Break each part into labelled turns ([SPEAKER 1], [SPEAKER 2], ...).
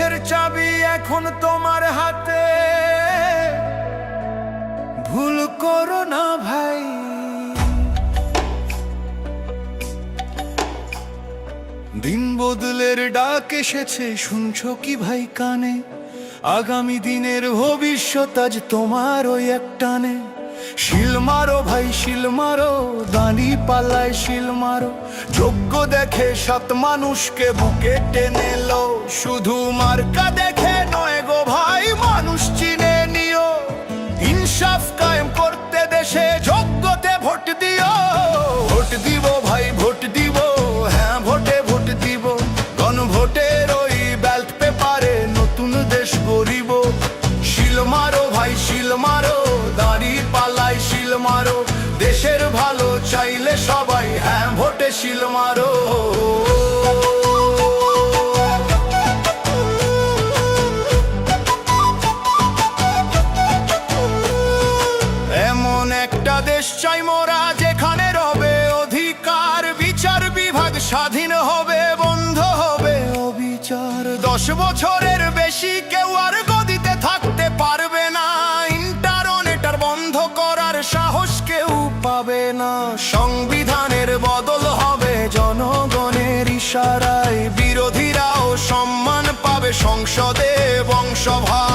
[SPEAKER 1] এখন তোমার হাতে। ভুল করো না ভাই। দিন বদলের ডাক এসেছে, শুনছো কি ভাই কানে? আগামী দিনের ভবিষ্যৎ আজ তোমার ওই একটানে শিল মারো ভাই, শিল মারো, দানি পালায় শিল মারো। যোগ্য দেখে সাত মানুষকে বুকে টেনে লো শুধু মার্কা মারো। এমন একটা দেশ চাই মোরা, যেখানে রবে অধিকার, বিচার বিভাগ স্বাধীন হবে, বন্ধ হবে অবিচার। দশ বছরের বেশি কেউ আর গদিতে থাকতে পারবে না। ইন্টারনেটার বন্ধ করার সাহস কেউ পাবে না। হবে জনগণের বিরোধীরাও সম্মান পাবে সংসদে বংশভার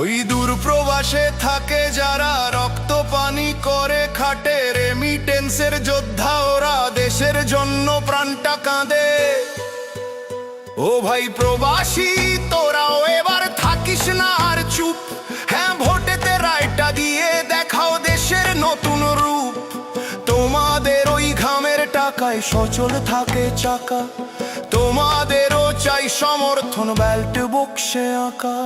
[SPEAKER 1] ওই দূর প্রবাসে থাকে যারা রক্ত পানি করে খাটে রেমিটেন্সের যোদ্ধা ওরা দেশের জন্য প্রাণটা কাঁদে। ও ভাই প্রবাসী, তোরাও এবার থাকিস না আর চুপ। টাকায় সচল থাকে চাকা। তোমাদেরও চাই সমর্থন ব্যাল্ট বক্সে আঁকা।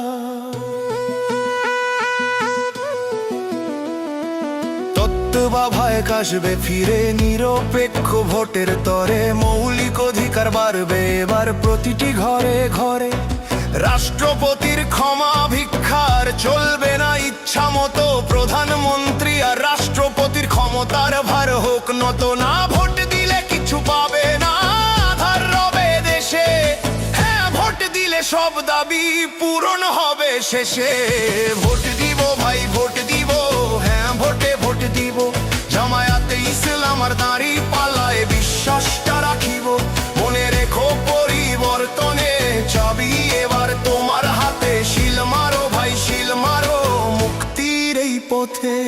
[SPEAKER 1] আসবে ফিরে নিরপেক্ষ ভোটের তরে। মৌলিক অধিকার বাড়বে, এবার প্রতিটি ঘরে ঘরে। রাষ্ট্রপতির ক্ষমা ভিক্ষার, চলবে না ইচ্ছা মতো প্রধানমন্ত্রী। আর রাষ্ট্রপতির ক্ষমতার ভার হোক নত সব দাবি পূরণ হবে শেষে। ভোট দিব ভাই, ভোট দিব। হ্যাঁ ভোটে ভোট দিব। জামায়াতে ইসলাম আর দাঁড়ি পালায় বিশ্বাসটা রাখিব। মনে রেখো পরিবর্তনে চাবি এবার তোমার হাতে। শিল মারো ভাই, শিল মারো মুক্তির এই পথে।